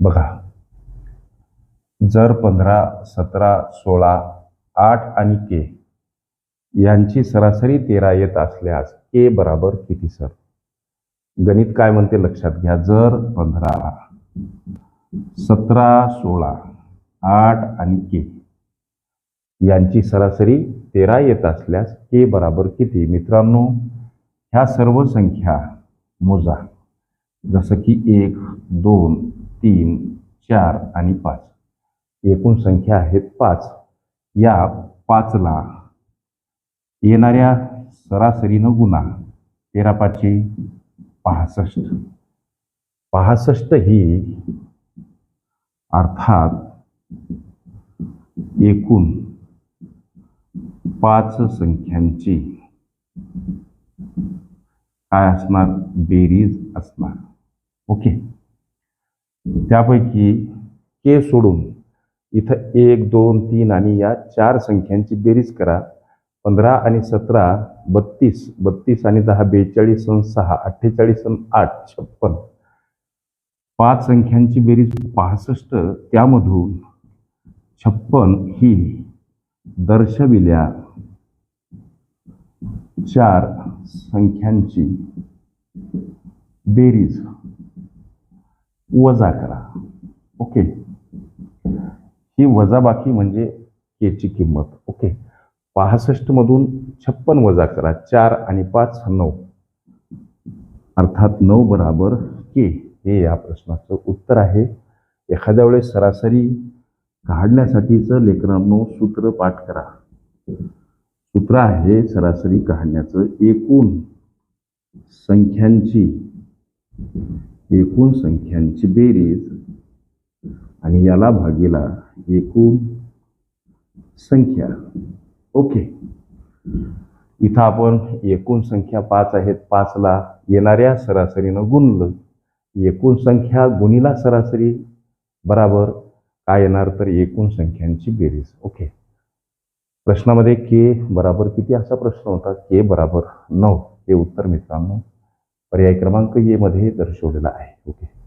बघा. जर पंधरा सतरा सोळा आठ आणि के यांची सरासरी तेरा येत असल्यास के बराबर किती सर? गणित काय म्हणते लक्षात घ्या. जर पंधरा सतरा सोळा आठ आणि के यांची सरासरी तेरा येत असल्यास के बराबर किती? मित्रांनो ह्या सर्व संख्या मोजा. जसं की एक दोन तीन चार आणि पाच. एकूण संख्या आहेत पाच. या पाचला येणाऱ्या सरासरीनं गुन्हा तेरा पाचशे पासष्ट. पासष्ट ही अर्थात एकूण पाच संख्यांची काय असणार? बेरीज असणार. ओके. त्यापैकी के सोडून इथं एक दोन तीन आणि या चार संख्यांची बेरीज करा. पंधरा आणि सतरा बत्तीस बत्तीस आणि दहा बेचाळीस सण सहा अठ्ठेचाळीस सण आठ छप्पन. पाच संख्यांची बेरीज पासष्ट त्यामधून छप्पन ही दर्शविल्या चार संख्यांची बेरीज. वजा करा. ओके ही वजाबाकी म्हणजे केची किंमत. ओके पासष्ट मधून छप्पन वजा करा. चार आणि पाच नऊ. अर्थात नऊ बराबर के हे या प्रश्नाचं उत्तर आहे. एखाद्या वेळेस सरासरी काढण्यासाठीचं लेकरांनो सूत्र पाठ करा. सूत्र आहे सरासरी काढण्याचं एकूण संख्यांची एकूण संख्यांची बेरीज आणि याला भागीला एकूण संख्या. ओके. इथं आपण एकूण संख्या पाच आहेत. पाचला येणाऱ्या सरासरीनं गुणलं. एकूण संख्या गुणीला सरासरी. बराबर. काय येणार? तर एकूण संख्यांची बेरीज. ओके. प्रश्नामध्ये के बराबर किती? असा प्रश्न होता. के बराबर नऊ. हे उत्तर मित्रांनो पर्याय क्रमांक ये मध्ये दर्शवलेला आहे. ओके.